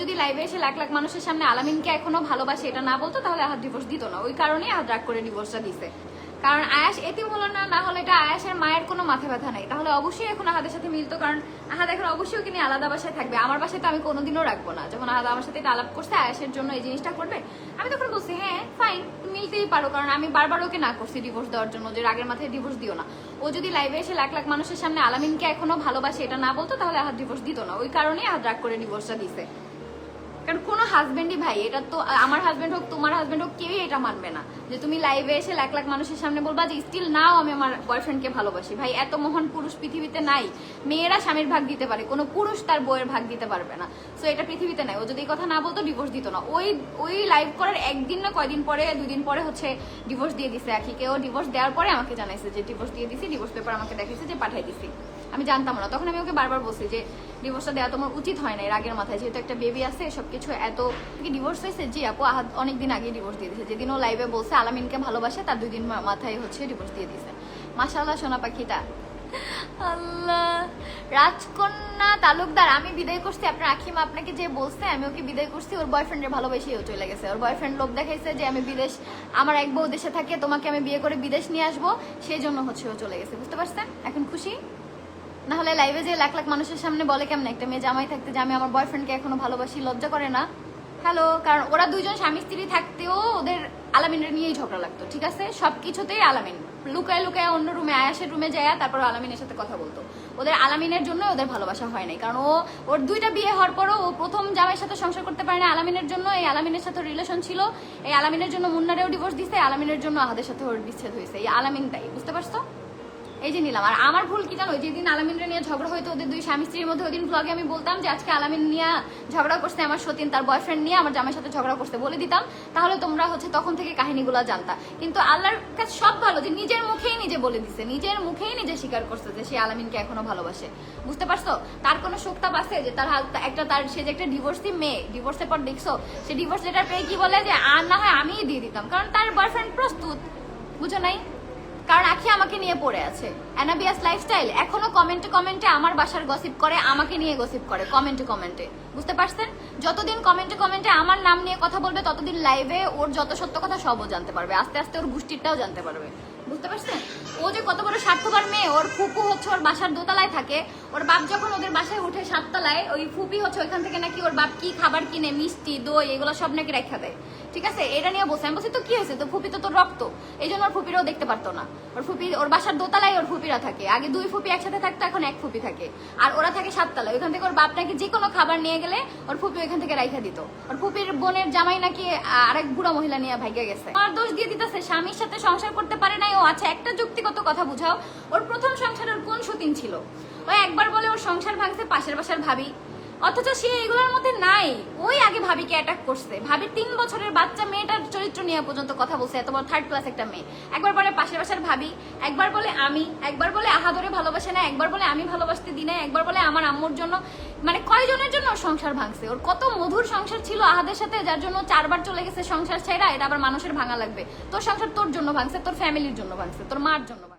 যদি লাইভে এসে লাখ লাখ মানুষের সামনে আলামিনকে এখনও ভালোবাসে, এটা না বলতো, তাহলে আহাদ ডিভোর্স দিত না। ওই কারণেই আহাদ রাগ করে ডিভোর্সটা দিছে। কারণ আয়াস এতিম হলো না না হলে এটা আয়াসের মায়ের কোনো মাথা ব্যথা নাই। তাহলে অবশ্যই এখন আহাদের সাথে মিলতো, কারণ আহাদ এখন অবশ্যই ওকে নিয়ে আলাদা বাসায় থাকবে। আমার বাসায় তো আমি কোনোদিনও রাখব না। যখন আহাদ আমার সাথে এটা আলাপ করছে, আয়াসের জন্য এই জিনিসটা করবে, আমি তখন বলছি হ্যাঁ ফাইন মিলতেই পারো। কারণ আমি বারবার ওকে না করছি ডিভোর্স দেওয়ার জন্য, যে রাগের মাথায় ডিভোর্স দিও না। ও যদি লাইভে এসে লাখ লাখ মানুষের সামনে আলামিনকে এখনও ভালোবাসে, এটা না বলতো, তাহলে আহাদ ডিভোর্স দিত না। ওই কারণেই আহাদ রাগ করে ডিভোর্সটা দিছে। কারণ কোনো হাজব্যান্ডই ভাই এটা তো আমার হাজব্যান্ড হোক তোমার হাজব্যান্ড হোক কেউই এটা মানবে না। যে তুমি লাইভে এসে লাখ লাখ মানুষের সামনে বলবা যে স্টিল নাও আমি আমার বয়ফ্রেন্ডকে ভালোবাসি। ভাই, এত মহান পুরুষ পৃথিবীতে নাই। মেয়েরা স্বামীর ভাগ দিতে পারে, কোনো পুরুষ তার বইয়ের ভাগ দিতে পারবে না। সো এটা পৃথিবীতে নাই। ও যদি এই কথা না বলতো ডিভোর্স দিত না। ওই ওই লাইভ করার একদিন না কয়দিন পরে দুই দিন পরে হচ্ছে ডিভোর্স দিয়ে দিছে আখিকে। ও ডিভোর্স দেওয়ার পরে আমাকে জানাইছে যে ডিভোর্স দিয়ে দিছি। ডিভোর্স পেপার আমাকে দেখাইছে যে, পাঠাই দিছি। আমি জানতাম না। তখন আমি ওকে বারবার বলছি যে ডিভোর্সটা দেওয়া তোমার উচিত হয় না, এর আগের মাথায়। যেহেতু একটা বেবি আছে সব কিছু এত ডিভোর্স হয়েছে? জি আপু অনেকদিন আগে ডিভোর্স দিয়ে দিয়েছে যেদিন লাইভে বলছে, আলামিনকে ভালোবাসে, তার দুই দিন মাথায় হচ্ছে ডিভোর্স দিয়ে দিয়েছে। মাশাল্লাহ সোনা পাখিটা। আল্লাহ। রাজকন্যা তালুকদার, আমি বিদায় করছি। আপনার আখিমা আপনাকে যে বলছে, আমি ওকে বিদায় করছি। ওর বয়ফ্রেন্ডের ভালোবেসেই ও চলে গেছে। ওর বয়ফ্রেন্ড লোক দেখাইছে যে, আমি বিদেশ আমার এক বউ দেশে থাকে, তোমাকে আমি বিয়ে করে বিদেশ নিয়ে আসব। সেই জন্য হচ্ছে ও চলে গেছে। বুঝতে পারছেন? এখন খুশি? না হলে লাইভে যে লাখ লাখ মানুষের সামনে বলে কেমন? একটা মেয়ে জামাই থাকতে যে, আমি আমার বয়ফ্রেন্ডকে এখনও ভালোবাসি, লজ্জা করে না। হ্যালো, কারণ ওরা দুইজন স্বামী স্ত্রী থাকতেও ওদের আলামিনের নিয়েই ঝগড়া লাগতো, ঠিক আছে? সব কিছুতেই আলামিন। লুকায় লুকায় অন্য রুমে, আয়াসের রুমে যায় তারপর আলামিনের সাথে কথা বলতো। ওদের আলামিনের জন্য ওদের ভালোবাসা হয় নাই, কারণ ও, ওর দুইটা বিয়ে হওয়ার পরও ও প্রথম জামাইয়ের সাথে সংসার করতে পারে না, আলামিনের জন্য এই আলামিনের সাথে রিলেশন ছিল। এই আলামিনের জন্য মুন্নারেও ডিভোর্স দিছে, আলামিনের জন্য আহাদের সাথে ওর বিচ্ছেদ হয়েছে এই আলামিন তাই বুঝতে পারছ? এই যে নিলাম। আর আমার ভুল কি জানো? যেদিন আলামিনরে নিয়ে ঝগড়া হয়তো ওদের দুই স্বামী স্ত্রীর মধ্যে, ওই দিন ব্লগে আমি বলতাম যে, আজকে আলামিন নিয়ে ঝগড়া করছে আমার সতীন, তার বয়ফ্রেন্ড নিয়ে আমার জামাইয়ের সাথে ঝগড়া করছে। বলে দিতাম। তাহলে তোমরা হচ্ছে তখন থেকে কাহিনীগুলো জানতা। কিন্তু আল্লাহর কাছে সব ভালো, যে নিজের মুখেই নিজে বলে দিছে। নিজের মুখেই নিজে স্বীকার করছে যে, সে আলামিনকে এখনও ভালোবাসে। বুঝতে পারছ? তার কোনো শোকতাপ আছে যে, তার একটা তার সে যে একটা ডিভোর্সি মেয়ে ডিভোর্সের পর দেখছ, সে ডিভোর্স লেটার পেয়ে কি বলে যে, আর না হয় আমিই দিয়ে দিতাম। কারণ তার বয়ফ্রেন্ড প্রস্তুত। বুঝো নাই? কারণ আখি আমাকে নিয়ে পড়ে আছে। অ্যানাবিয়াস লাইফস্টাইল এখনও কমেন্টে কমেন্টে আমার বাসার গসিপ করে, আমাকে নিয়ে গসিপ করে কমেন্টে কমেন্টে বুঝতে পারছেন? যতদিন কমেন্টে কমেন্টে আমার নাম নিয়ে কথা বলবে, ততদিন লাইভে ওর যত সত্য কথা সবও জানতে পারবে। আস্তে আস্তে ওর গোষ্ঠীরটাও জানতে পারবে। বুঝতে পারছেন? ও যে কত বড় স্বার্থপর মেয়ে, ওর ফুপু হচ্ছে ওর বাসার দোতলায় থাকে। ওর বাপ যখন ওদের বাসায় উঠে সাততলায়, ওই ফুপি হচ্ছে ওইখান থেকে নাকি ওর বাপ কি খাবার কিনে, মিষ্টি, দই এগুলো সব নাকি রেখা দেয়। ঠিক আছে? এটা নিয়ে বসে আমি বলছি, তো কি হয়েছে? তো ফুপি তো তোর রক্ত। এই জন্য ওর ফুপিরাও দেখতে পারতো না। ওর ফুপি ওর বাসার দোতলায় ওর ফুপিরা থাকে। আগে দুই ফুপি একসাথে থাকতো, এখন এক ফুপি থাকে। আর ওরা থাকে সাততলায়। ওইখান থেকে ওর বাপ নাকি যে কোনো খাবার নিয়ে গেলে ওর ফুপি ওইখান থেকে রাইখা দিত। ওর ফুপির বোনের জামাই নাকি আরেক বুড়া মহিলা নিয়ে ভাইগে গেছে। আর দোষ দিয়ে দিতেছে। স্বামীর সাথে সংসার করতে পারে নাই ও আচ্ছা একটা যুক্তিগত কথা বুঝাও। ওর প্রথম সংসারের কোন সতীন ছিল? ও একবার বলে ওর সংসার ভাঙছে পাশের বাসার ভাবি। অথচ সে এগুলোর মধ্যে নাই। ওই আগে ভাবিকে অ্যাটাক করছে। ভাবির তিন বছরের বাচ্চা মেয়েটার চরিত্র নিয়ে পর্যন্ত কথা বলছে। এত বড় থার্ড ক্লাস একটা মেয়ে। একবার বলে পাশের বাসার ভাবি, একবার বলে আমি, একবার বলে আহাদরে ভালোবাসে না, একবার বলে আমি ভালোবাসতে দিই না, একবার বলে আমার আম্মুর জন্য। মানে কয়জনের জন্য সংসার ভাঙছে? ওর কত মধুর সংসার ছিল আহাদের সাথে, যার জন্য চারবার চলে গেছে সংসার ছেড়া, এটা আবার মানুষের ভাঙা লাগবে। তোর সংসার তোর জন্য ভাঙছে, তোর ফ্যামিলির জন্য ভাঙছে, তোর মার জন্য ভাঙছে।